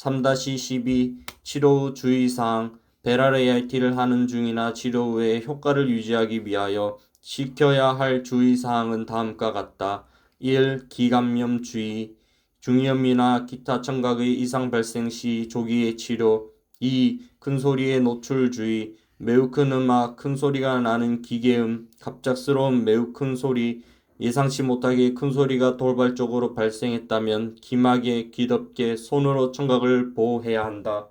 3-12 치료 후 주의사항 베랄 AIT를 하는 중이나 치료 후에 효과를 유지하기 위하여 지켜야 할 주의사항은 다음과 같다. 1. 기감염 주의 중이염이나 기타 청각의 이상 발생 시 조기의 치료 2. 큰 소리의 노출 주의 매우 큰 음악, 큰 소리가 나는 기계음, 갑작스러운 매우 큰 소리, 예상치 못하게 큰 소리가 돌발적으로 발생했다면 기막에 기덥게 손으로 청각을 보호해야 한다.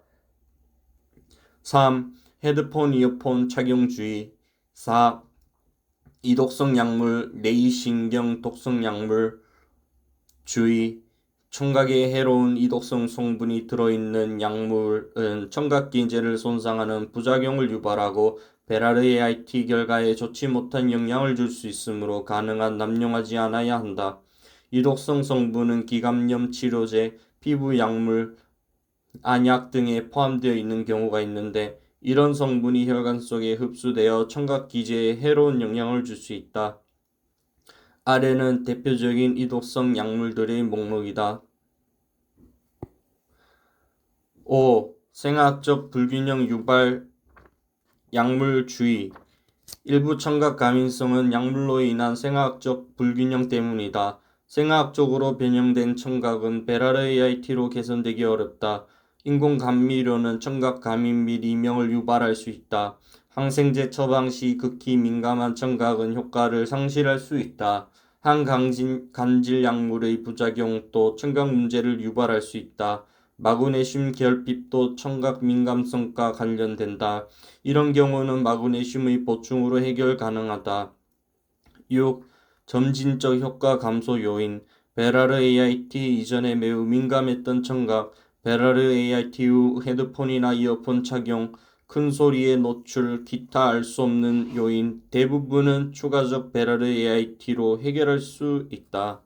3. 헤드폰, 이어폰 착용 주의 4. 이독성 약물, 뇌신경 독성 약물 주의 청각에 해로운 이독성 성분이 들어있는 약물은 청각 기제를 손상하는 부작용을 유발하고 베라르 AIT 결과에 좋지 못한 영향을 줄 수 있으므로 가능한 남용하지 않아야 한다. 이독성 성분은 기감염 치료제, 피부 약물, 안약 등에 포함되어 있는 경우가 있는데 이런 성분이 혈관 속에 흡수되어 청각 기제에 해로운 영향을 줄 수 있다. 아래는 대표적인 이독성 약물들의 목록이다. 5. 생화학적 불균형 유발 약물 주의 일부 청각 가민성은 약물로 인한 생화학적 불균형 때문이다. 생화학적으로 변형된 청각은 베라르 AIT로 개선되기 어렵다. 인공 감미료는 청각 감인 및 이명을 유발할 수 있다. 항생제 처방 시 극히 민감한 청각은 효과를 상실할 수 있다. 항간질 간질 약물의 부작용 또 청각 문제를 유발할 수 있다. 마그네슘 결핍도 청각 민감성과 관련된다. 이런 경우는 마그네슘의 보충으로 해결 가능하다. 6. 점진적 효과 감소 요인 베라르 AIT 이전에 매우 민감했던 청각 베라르 AIT 후 헤드폰이나 이어폰 착용 큰 소리의 노출, 기타 알 수 없는 요인 대부분은 추가적 베라르 AIT로 해결할 수 있다.